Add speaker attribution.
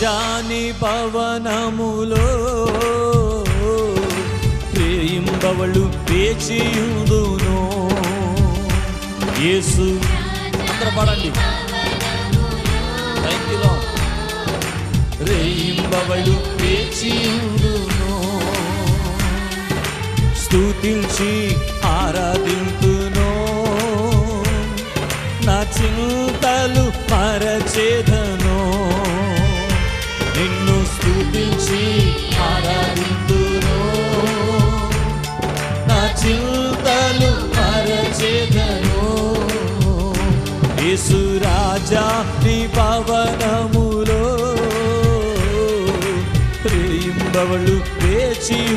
Speaker 1: రాజాని భవనములో ప్రేయింబవళు పేచియుదును. యేసు. అందరూ పాడండి. థ్యాంక్ యూ రేయింబవಳು స్తుతించి ఆరాధింతును. నా చింతలు మరచేదను యేసురాజా నీ భవనములో ప్రేయింబవಳು వేచియు